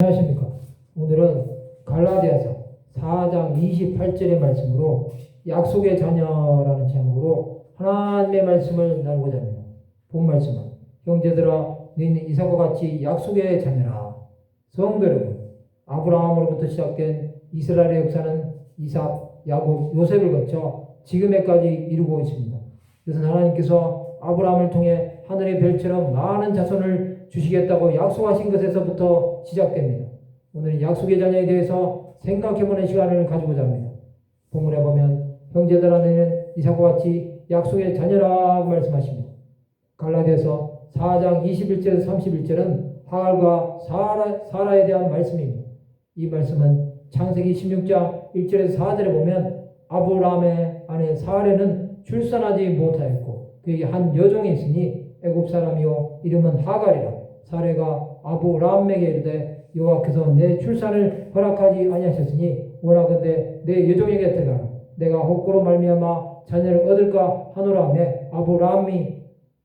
안녕하십니까. 오늘은 갈라디아서 4장 28절의 말씀으로 약속의 자녀라는 제목으로 하나님의 말씀을 나누고자 합니다. 본 말씀은 형제들아 너희는 이삭과 같이 약속의 자녀라. 성도 여러분, 아브라함으로부터 시작된 이스라엘의 역사는 이삭, 야곱, 요셉을 거쳐 지금에까지 이루고 있습니다. 그래서 하나님께서 아브라함을 통해 하늘의 별처럼 많은 자손을 주시겠다고 약속하신 것에서부터 시작됩니다. 오늘은 약속의 자녀에 대해서 생각해보는 시간을 가지고자 합니다. 본문에 보면 형제들아는 이삭과 같이 약속의 자녀라고 말씀하십니다. 갈라디아서 4장 21절에서 31절은 하갈과 사라, 사라에 대한 말씀입니다. 이 말씀은 창세기 16장 1절에서 4절에 보면 아브라함의 아내 사레는 출산하지 못하였고 그에게 한 여종이 있으니 애굽 사람이요. 이름은 하갈이라. 사레가 아브라함에게 이르되 여호와께서 내 출산을 허락하지 아니하셨으니 원하건대 내 여종에게 들어가라. 내가 혹고로 말미암아 자녀를 얻을까 하노라 하며 아브라함이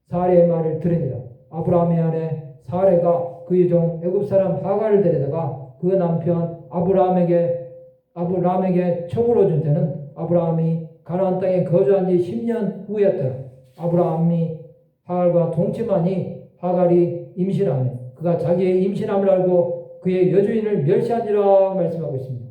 사레의 말을 들으니라. 아브라함의 아내 사레가 그 여종 애굽 사람 하갈을 데려다가 그 남편 아브라함에게 아브라함에게 첩으로 준 때는 아브라함이 가나안 땅에 거주한 지 10년 후였더라. 아브라함이 하갈과 동침하니 하갈이 임신하며 그가 자기의 임신함을 알고 그의 여주인을 멸시하니라 말씀하고 있습니다.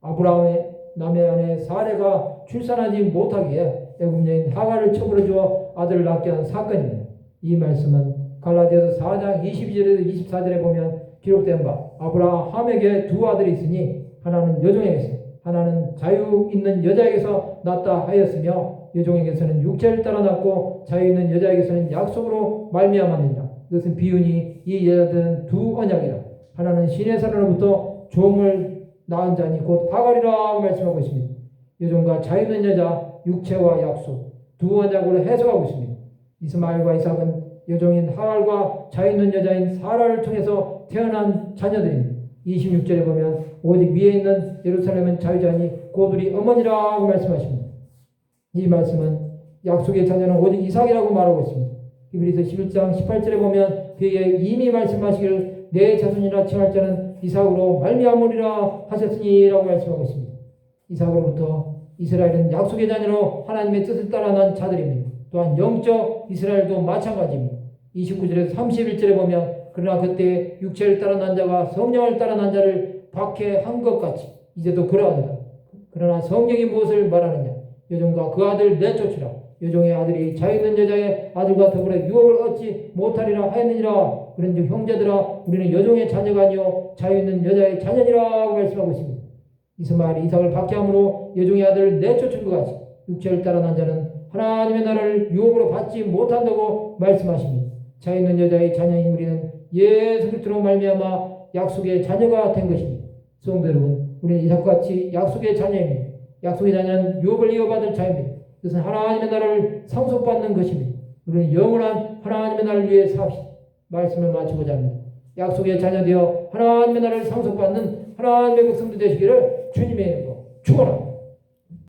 아브라함의 남의 아내 사레가 출산하지 못하기에 애굽 여인 하갈을 첩으로 주어 아들을 낳게 한 사건입니다. 이 말씀은 갈라디아서 4장 22절에서 24절에 보면 기록된 바 아브라함에게 두 아들이 있으니 하나는 여종에게서 하나는 자유 있는 여자에게서 낳다 하였으며 여종에게서는 육체를 따라 낳고 자유 있는 여자에게서는 약속으로 말미암았느니라. 이것은 비유니 이 여자들은 두 언약이라. 하나는 신의 사람으로부터 종을 낳은 자니 곧 하갈이라 말씀하고 있습니다. 여종과 자유 있는 여자 육체와 약속 두 언약으로 해석하고 있습니다. 이스마엘과 이삭은 여종인 하갈과 자유 있는 여자인 사라를 통해서 태어난 자녀들입니다. 26절에 보면 오직 위에 있는 예루살렘은 자유자니 고들이 어머니라고 말씀하십니다. 이 말씀은 약속의 자녀는 오직 이삭이라고 말하고 있습니다. 히브리서 11장 18절에 보면 그에게 이미 말씀하시기를 내 자손이라 칭할 자는 이삭으로 말미암으리라 하셨으니라고 말씀하고 있습니다. 이삭으로부터 이스라엘은 약속의 자녀로 하나님의 뜻을 따라 난 자들입니다. 또한 영적 이스라엘도 마찬가지입니다. 29절에서 31절에 보면 그러나 그때 육체를 따라 난 자가 성령을 따라 난 자를 박해한 것 같이 이제도 그러하다. 그러나 성경이 무엇을 말하느냐? 여종과 그 아들 내쫓으라. 여종의 아들이 자유 있는 여자의 아들과 더불어 유업을 얻지 못하리라 하였느니라. 그런즉 형제들아 우리는 여종의 자녀가 아니요 자유 있는 여자의 자녀니라고 말씀하고 있습니다. 이스마엘이 이삭을 박해함으로 여종의 아들을 내쫓은 것 같이 육체를 따라 난 자는 하나님의 나라를 유업으로 받지 못한다고 말씀하십니다. 자유 있는 여자의 자녀인 우리는 예수 그리스도로 말미암아 약속의 자녀가 된 것입니다. 성도 여러분, 우리는 이삭같이 약속의 자녀입니다. 약속의 자녀는 유업을 이어받을 자입니다. 이것은 하나님의 나라를 상속받는 것입니다. 우리는 영원한 하나님의 나라를 위해 삽시다. 말씀을 마치고자 합니다. 약속의 자녀 되어 하나님의 나라를 상속받는 하나님의 백성도 되시기를 주님의 이름으로 축원합니다.